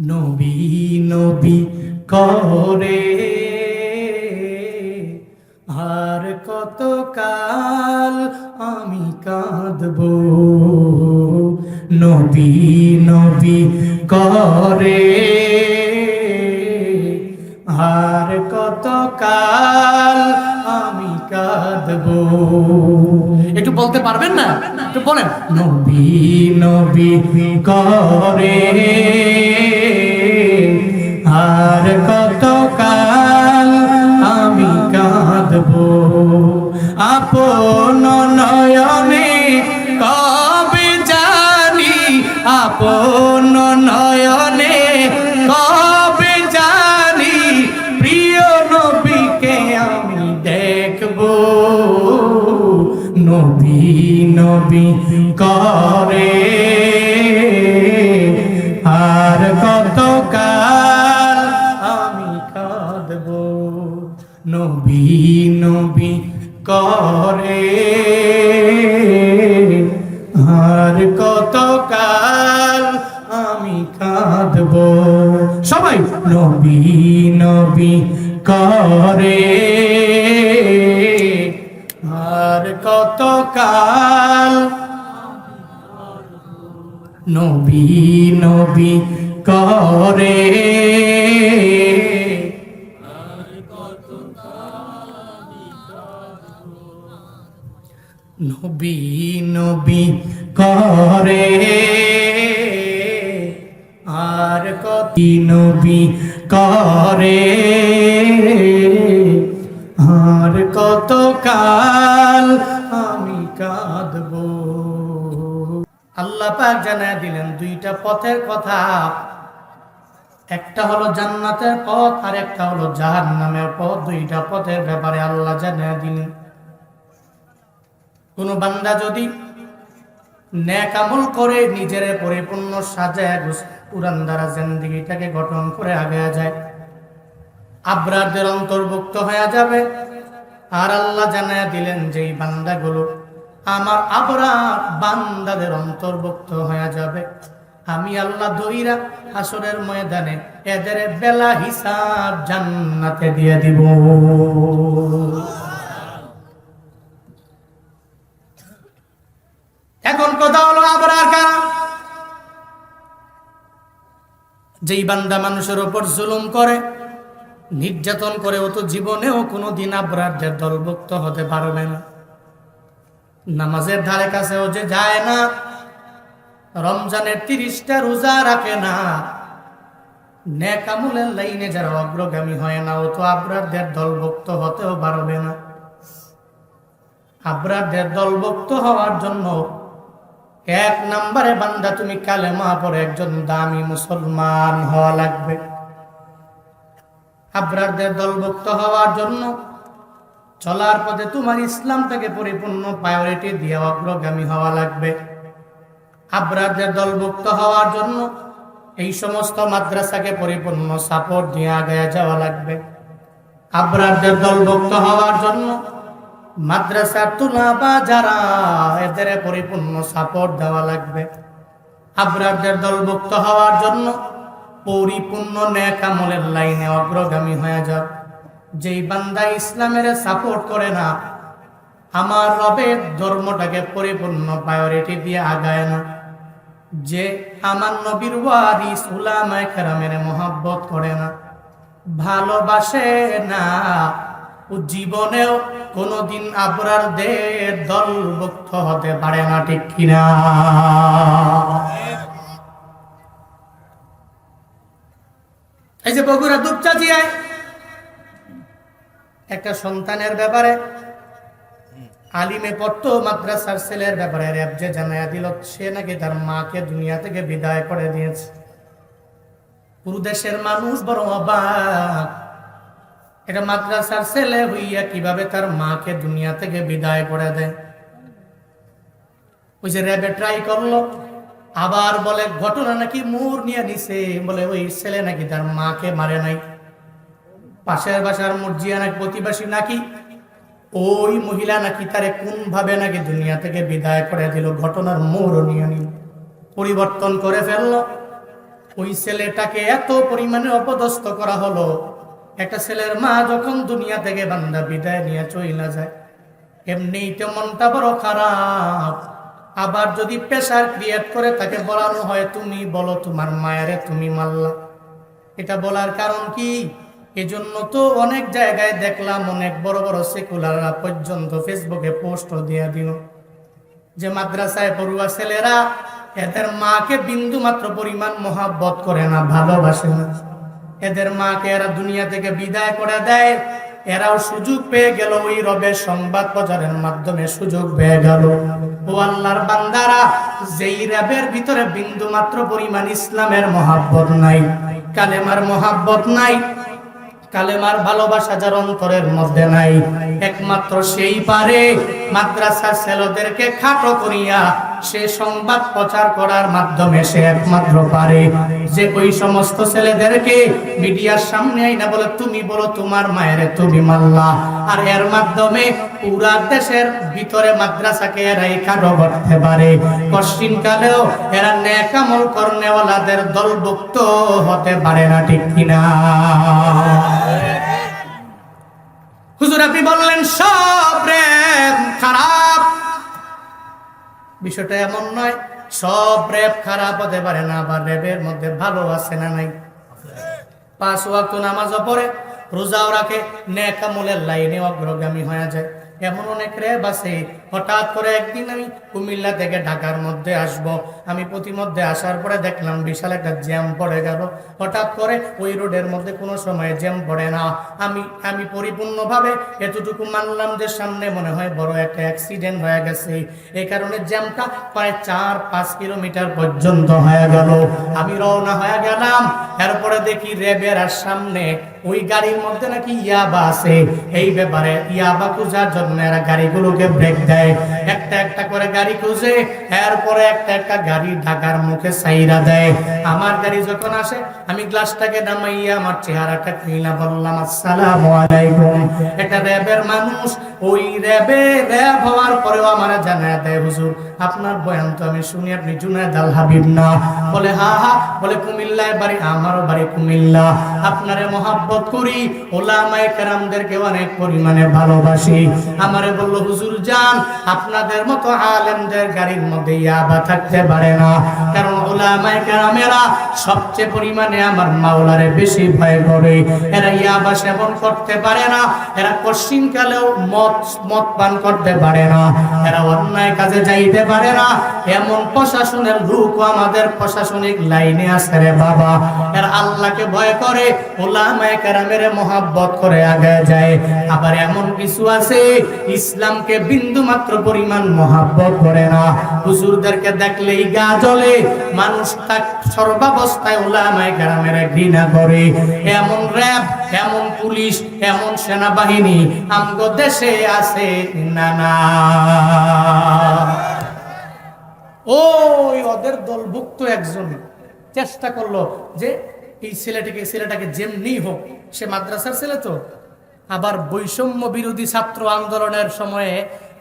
নবী নবী করে। আর কত কাল আমি কাঁদব? নবী নবী করে। আর কত কাল আমি কাঁদব? বলতে পারবেন না? একটু বলেন। নবী নবী করে আর কত কাল আমি কাঁদব? আপন নয়নে কবে জানি, আপন করে আর কত কাল আমি কাঁদব? নবী নবী করে। আর কত কাল আমি কাঁদব? সবাই নবী নবী করে। আর কত কাল নবী নবী করে। নবী নবী করে। আর কত নবী করে। আর কত কাল আমি কাঁদব আল্লাহ পাক জানায় দিলেন দুইটা পথের কথা। একটা হলো জান্নাতের পথ, আর একটা হলো জাহান্নামের পথ। দুইটা পথের ব্যাপারে আল্লাহ জানায় দিলেন। কোন বান্দা যদি ন্যাক করে, নিজের পরিপূর্ণ সাজায় পুরান দ্বারা জিন্দিগিটাকে গঠন করে আগে যায়, আব্রারদের অন্তর্ভুক্ত হয়ে যাবে। আর আল্লাহ জানায় দিলেন যে এই বান্দাগুলো আমার আবরার বান্দাদের অন্তর্ভুক্ত হয়ে যাবে। আমি আল্লাহ দইরা হাসরের ময়দানে এদের বেলা হিসাব জান্নাতে দিয়ে দিব। এখন কথা হলো আবরার কারা? যেই বান্দা মানুষের ওপর জুলুম করে, নির্যাতন করে, ও তো জীবনেও কোনো দিন আবরারদের দলভুক্ত হতে পারবে না। নামাজের ধারে কাছেও যে যায় না, রমজানের তিরিশটা রোজা রাখে না। নেকামুলের লাইনে যারা অগ্রগামী হয় না, ও তো আবরারদের দলভুক্ত হতেও পারবে না। আবরারদের দলভুক্ত হওয়ার জন্য এক নম্বরে বান্দা তুমি কালেমা পরে একজন দামি মুসলমান হওয়া লাগবে। আবরারদের দলভুক্ত হওয়ার জন্য চলার পথে তোমার ইসলামটাকে পরিপূর্ণ প্রায়োরিটি দিয়ে অগ্রগামী হওয়া লাগবে। আবরারদের দলভুক্ত হওয়ার জন্য এই সমস্ত মাদ্রাসাকে পরিপূর্ণ সাপোর্ট দিয়ে আগে যাওয়া লাগবে। আবরারদের দলভুক্ত হওয়ার জন্য মাদ্রাসার তুলা বা যারা এদের পরিপূর্ণ সাপোর্ট দেওয়া লাগবে। আবরারদের দলভুক্ত হওয়ার জন্য পরিপূর্ণ ন্যাক আমলের লাইনে অগ্রগামী হয়ে যাও। যেই বান্দা ইসলামের সাপোর্ট করে না, আমার রবের ধর্মটাকে পরিপূর্ণ প্রায়োরিটি দিয়ে আগায় না। যে আমার নবীর ওয়ারিস, উলামায়ে কেরামের মহব্বত করে না। ভালোবাসে না জীবনেও কোনোদিন আবরারদের দলভুক্ত হতে পারে না, ঠিক কিনা? এই যে বগুড়া দুপচাচিয়ায় একটা সন্তানের ব্যাপারে। আলিমে পড়তো, মাদ্রাসার ছেলের ব্যাপারে। র্যাব যে জানাইয়া দিল, সে নাকি তার মাকে দুনিয়া থেকে বিদায় করে দিয়েছে। পুরো দেশের মানুষ বড় অবাক। এটা মাদ্রাসার ছেলে হইয়া কীভাবে তার মাকে দুনিয়া থেকে বিদায় করে দেয়? ওই যে র্যাবে ট্রাই করল, আবার বলে, ঘটনা নাকি মোর নিয়ে নিছে? বলে, ওই ছেলে নাকি তার মাকে মারে নাই। পাশের বাসার মর্জিয়া নাকি প্রতিবাসী নাকি? ওই মহিলা নাকি তারে কোন ভাবে নাকি দুনিয়া থেকে বিদায় করে দিল ঘটনার মোড় নিয়ে পরিবর্তন করে ফেলল। ওই ছেলেটাকে এত পরিমাণে অপদস্থ করা হলো, একটা ছেলের মা যখন দুনিয়া থেকে বান্দা বিদায় নিয়ে চইলা যায়, এমনিই তো মনটা বড় খারাপ। আবার যদি প্রেশার ক্রিয়েট করে তাকে বলানো হয়, তুমি বলো তোমার মায়েরে তুমি মারলা। এটা বলার কারণ কি? এজন্য তো অনেক জায়গায় দেখলাম অনেক বড় বড় সেকুলাররা পর্যন্ত ফেসবুকে পোস্ট দিয়ে দিল যে মাদ্রাসায় পড়ুয়া ছেলেরা এদের মাকে বিন্দু মাত্র পরিমাণ মহাব্বত করে না, ভালোবাসে না। এদের মাকে এরা দুনিয়া থেকে বিদায় করে দেয়, এরাও সুযোগ পেয়ে গেল ওই রবের সংবাদ প্রচারের মাধ্যমে সুযোগ পেয়ে গেল। ও আল্লাহর বান্দারা, যেই র্যাবের ভিতরে বিন্দু মাত্র পরিমাণ ইসলামের মহাব্বত নাই, কালেমার মহাব্বত নাই কালেমার ভালোবাসা যার অন্তরের মধ্যে নাই। একমাত্র সেই পারে মাদ্রাসার ছেলেদেরকে খাটো করিয়া সে সংবাদ প্রচার করার মাধ্যমে সে একমাত্র পারে। যে ওই সমস্ত ছেলেদেরকে মিডিয়ার সামনে আইনা বলে, তুমি বলো তোমার মায়ের তুমি মাল্লা। আর এর মাধ্যমে পুরা দেশের ভিতরে মাদ্রাসাকে এরাই খাটো করতে পারে। পশ্চিম কালেও এরা ন্যাকামল কর্নেওয়ালাদের দলভুক্ত হতে পারে না, ঠিক কিনা? হুজুর, আপনি বললেন সব প্রেম খারাপ। বিষয়টা এমন নয়, সব র্যাব খারাপ হতে পারে না, আবার র্যাবের মধ্যে ভালো আছে না নাই? পাঁচ ওয়াক্ত নামাজও পড়ে, রোজাও রাখে নেকামলের লাইনে অগ্রগামী হয়ে যায়। এমন অনেক র্যাব আছে হঠাৎ করে একদিন আমি কুমিল্লা থেকে ঢাকার মধ্যে আসব। আমি প্রতিমধ্যে আসার পরে দেখলাম বিশাল একটা জ্যাম পড়ে গেল। হঠাৎ করে ওই রোডের মধ্যে কোনো সময় জ্যাম পড়ে না। আমি আমি পরিপূর্ণভাবে এতটুকু মানলাম যে সামনে মনে হয় বড় একটা অ্যাক্সিডেন্ট হয়ে গেছে। এই কারণে জ্যামটা প্রায় চার, পাঁচ কিলোমিটার পর্যন্ত হয়ে গেল। আমি রওনা হয়ে গেলাম। এরপরে দেখি র্যাবের আর সামনে ওই গাড়ির মধ্যে নাকি ইয়াবা আছে। এই ব্যাপারে ইয়াবা খুঁজার জন্য এরা গাড়িগুলোকে ব্রেক দেয়। একটা একটা করে গাড়ি খুঁজে, এরপরে একটা একটা গাড়ি ঢাকার মুখে সাইরা দেয়। আমার গাড়ি যখন আসে, আমি গ্লাসটাকে নামাইয়া আমার চেহারাটা কিনা বললাম, আসসালামু আলাইকুম। এটা র্যাবের মানুষ, ওই র্যাবে র্যাব হওয়ার পরেও আমার জানায় দেয়, হুজুর, আপনার বয়ান তো আমি শুনি, আপনি জুনায়দ আল হাবিব না। বলে, হা হা। বলে, কুমিল্লায় বাড়ি, আমারও বাড়ি কুমিল্লা। আপনারে মহাব্বত করি, ওলামায়ে কেরামদেরকে অনেক পরিমাণে ভালোবাসি। আমারে বলল, হুজুর যান, আপনাদের মতো আলেমদের গাড়ির মধ্যে ইয়াবা থাকতে পারে না। কারণ ওলামায়ে কেরামেরা সবচেয়ে পরিমাণে আমার মাওলারে বেশি ভয় করে। এরা ইয়াবা সেবন করতে পারে না, এরা পশ্চিমকালেও মদ মদ পান করতে পারে না। এরা অন্যায় কাজে যাইতে পারে না, এমন প্রশাসনের লোকও আমাদের প্রশাসনিক লাইনে আছে রে বাবা। এরা আল্লাহকে ভয় করে, ওলামায়ে কেরামের মহাব্বত করে আগে যায়। আবার এমন কিছু আছে ইসলামকে বিন্দু মাত্র পরিমাণ মহাব্বত করে না। হুজুরদেরকে দেখলেই গা জ্বলে। মানুষ তাক সর্বাবস্থায় ওলামায়ে কেরামের ঘৃণা করে। এমন র্যাব, এমন পুলিশ, এমন সেনাবাহিনী, আমগো দেশে আছে না না। ওই ওদের দলভুক্ত একজন চেষ্টা করল যে, এই ছেলেটিকে, ছেলেটাকে যেমনি হোক, সে মাদ্রাসার ছেলে তো। আবার বৈষম্য বিরোধী ছাত্র আন্দোলনের সময়ে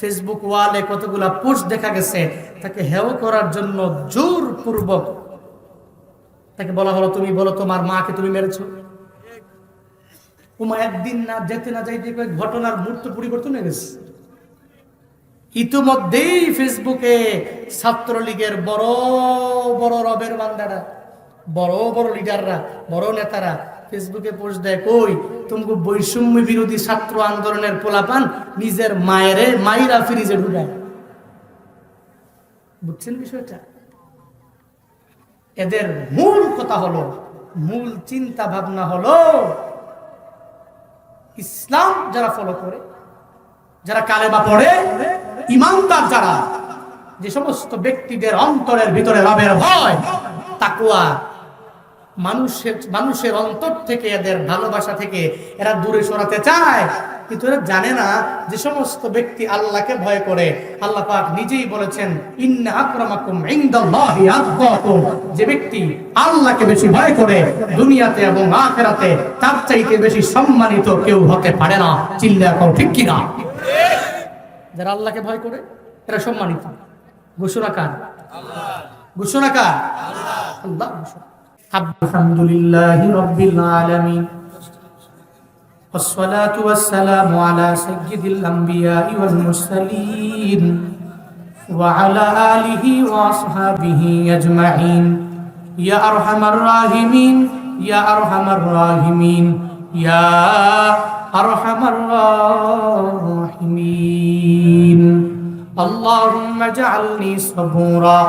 ফেসবুক ওয়ালে কতগুলা পোস্ট দেখা গেছে, তাকে হেও করার জন্য জোরপূর্বক তাকে বলা হলো, তুমি বলো তোমার মাকে তুমি মেরেছো? উমা একদিন না যেতে না যাইতে ঘটনার মূর্ত পরিবর্তন হয়ে গেছে। ইতিমধ্যেই ফেসবুকে ছাত্রলীগের বড় বড় রবের বান্দারা, বড় বড় লিডাররা বড় নেতারা ফেসবুকে পোস্ট দেয়, কই তুমি বৈষম্য বিরোধী ছাত্র আন্দোলনের পোলাপান নিজের মায়েরে, মাইরা ফ্রিজে ঢুকায়। বুঝছেন বিষয়টা? এদের মূল কথা হলো, মূল চিন্তা ভাবনা হলো, ইসলাম যারা ফলো করে, যারা কালেমা পড়ে, ইমানদার যারা, যে সমস্ত ব্যক্তিদের অন্তরের ভিতরে রবের ভয় তাকুয়া মানুষের মানুষের অন্তর থেকে, এদের ভালোবাসা থেকে এরা দূরে সরাতে চায়। কিন্তু এরা জানে না যে সমস্ত ব্যক্তি আল্লাহকে ভয় করে। আল্লাহ পাক নিজেই বলেছেন যে ব্যক্তি আল্লাহকে বেশি ভয় করে দুনিয়াতে এবং আখিরাতে, তার চাইতে বেশি সম্মানিত কেউ হতে পারে না। চিল্লা কও ঠিক কি না? যারা আল্লাহকে ভয় করে, এরা সম্মানিত। ঘোষণা কার? ঘোষণা কার? আল্লাহ ঘোষণা। الحمد لله رب العالمين والصلاة والسلام على سيد الأنبياء والمرسلين وعلى آله وأصحابه أجمعين يا أرحم الراحمين يا أرحم الراحمين يا أرحم الراحمين اللهم اجعلني صبورا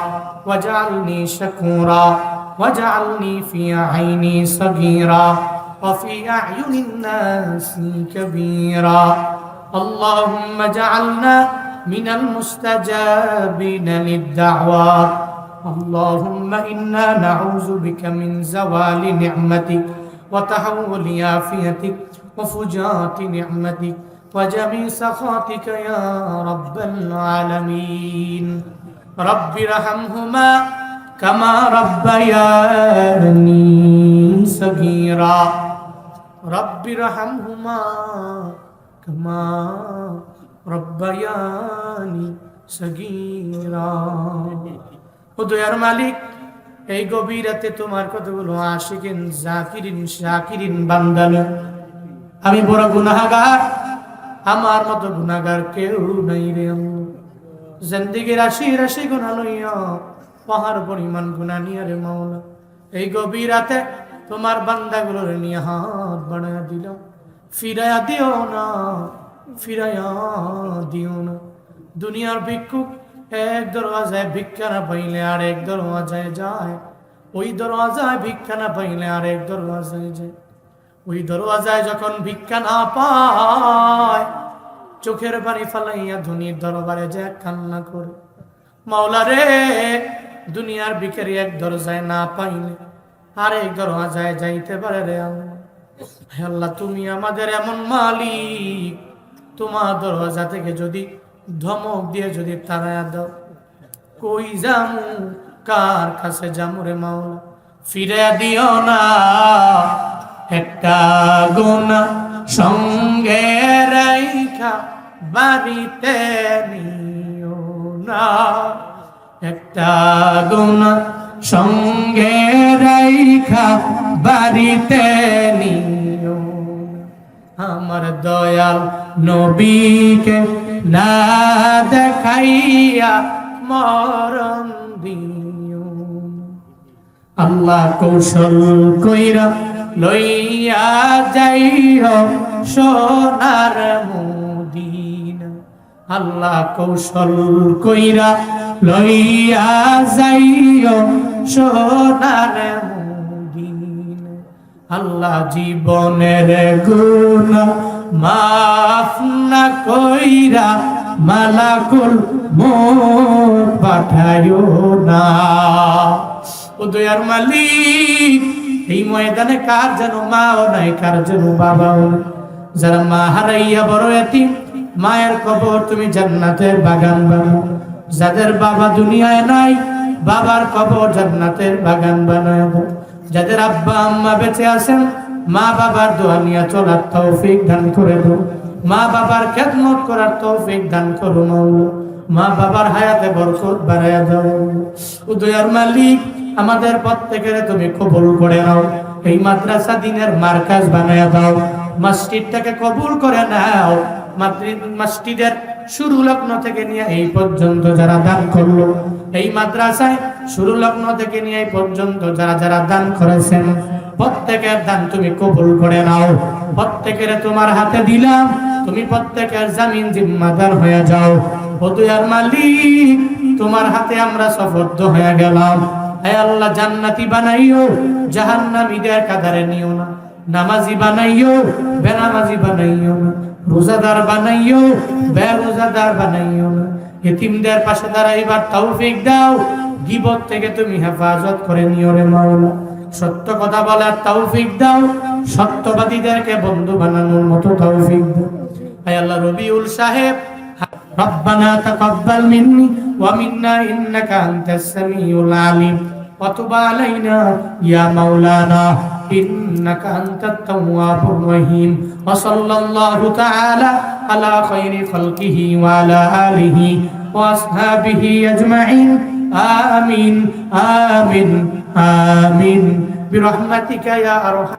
واجعلني شكورا واجعلني في عيني صغيرا وفي أعين الناس كبيرا. اللهم اجعلنا من المستجابين للدعوات اللهم إنا نعوذ بك من زوال نعمتك وتحول عافيتك وفجاءة نعمتك وجميع سخطك يا رب العالمين. رب ارحمهما কামা রব্বায়ানি সগীরা। রব্বির হামহুমা কামা রব্বায়ানি সগীরা। ও দয়ার মালিক, এই গভীর রাতে তোমার কতগুলো আশিকিন, জাকিরিন, শাকিরিন বান্দামি আমি বড় গুনাহগার, আমার মতো গুনাহগার কেউ নাই রে। জিন্দিগির রাশি রাশি গুনাহ লইয়া পাহাড় পরিমাণ গুণা নিয়ে রে মাওলা। এই গভীর রাতে তোমার বান্দাগুলোর নিয়ে হাত বাড়ায় দিল ফিরাইয়া দিও না ফিরাইয়া দিও না। দুনিয়ার ভিক্ষুক এক দরওয়াজায় ভিক্ষা না পাইলে আর এক দরওয়াজায় যায়। ওই দরওয়াজায় ভিক্ষা না পাইলে আর এক দরওয়াজায় যায়। ওই দরওয়াজায় যখন ভিক্ষা না পায়, চোখের পানি ফালাইয়া ধনির দরবারে যায় কান্না করে। মাওলা রে দুনিয়ার ভিখারি এক দরজায় না পাইলে আর এক দরওয়াজায় যাইতে পারে রে আল্লাহ। তুমি আমাদের এমন মালিক। তোমার দরওয়াজা থেকে যদি ধমক দিয়ে যদি তারা দাও, কই জামু কার কাছে যামু রে মাওলা? ফিরে দিও না। একটা গুণা সঙ্গে রাইখা বাড়িতে নিও না। একটা গুণা সঙ্গে রাইখা বাড়িতে নিও। আমার দয়াল নবীকে না দেখাইয়া মরণ দিও। আল্লাহ কৌশল কইরা লইয়া যাইও সোনার মদিনা। আল্লাহ কৌশল কইরা লইয়া যাইও সোনার আল্লাহ জীবনের গুণ মাফ না কইরা মালাকুল মোট পাঠায়ো না। ও দয়ার মালিক, এই ময়দানে কার যেন মাও নাই, কার যেন বাবাও যারা মা হারাইয়া বড় এতিম, মায়ের কবর তুমি জান্নাতের বাগান বানাও। যাদের বাবা দুনিয়ায় নাই, বাবার কবর জান্নাতের বাগান বানায় দাও যাদের আব্বা আম্মা বেঁচে আছেন, মা বাবার দোয়া নিয়ে চলার তৌফিক দান করে দাও মা বাবার খেদমত করার তৌফিক দান করো মাওলা। মা বাবার হায়াতে বরকত বাড়াইয়া দাও। উদয়ার মালিক, আমাদের প্রত্যেকের তুমি কবুল করে নাও। এই মাদ্রাসা দিনের মার্কাজ বানাইয়া দাও। মসজিদটাকে কবুল করে নাও। মসজিদের শুরু লগ্ন থেকে নিয়ে এই পর্যন্ত যারা দান করল, এই মাদ্রাসায় শুরু লগ্ন থেকে নিয়ে এই পর্যন্ত যারা যারা দান করেছেন, প্রত্যেকের দান তুমি কবুল করে নাও। প্রত্যেকের তোমার হাতে দিলাম, তুমি প্রত্যেকের জামিন জিম্মাদার হয়ে যাও। বদুয়ার মালিক, তোমার হাতে আমরা সফর্দ হয়ে গেলাম। হে আল্লাহ, জান্নাতি বানাইও, জাহান্নামীদের কাদারে নিও না। নামাজি বানাইও, বেনামাজি বানাইও না। রোজাদার বানাইও বে রোজাদার বানাইও না এতিমদের পাশে দাঁড়াইবার তৌফিক দাও গিবত থেকে তুমি হেফাজত করে নিও রে মাওলা সত্য কথা বলার তৌফিক দাও সত্যবাদীদেরকে বন্ধু বানানোর মতো তৌফিক দাও আয় আল্লাহ রবিউল সাহেব ربنا تقبل مني ومنا إنك أنت السميع العليم وتب علينا يا مولانا إنك أنت التواب الرحيم وصلى الله تعالى على خير خلقه وعلى آله وأصحابه أجمعين آمين آمين آمين برحمتك يا أرحم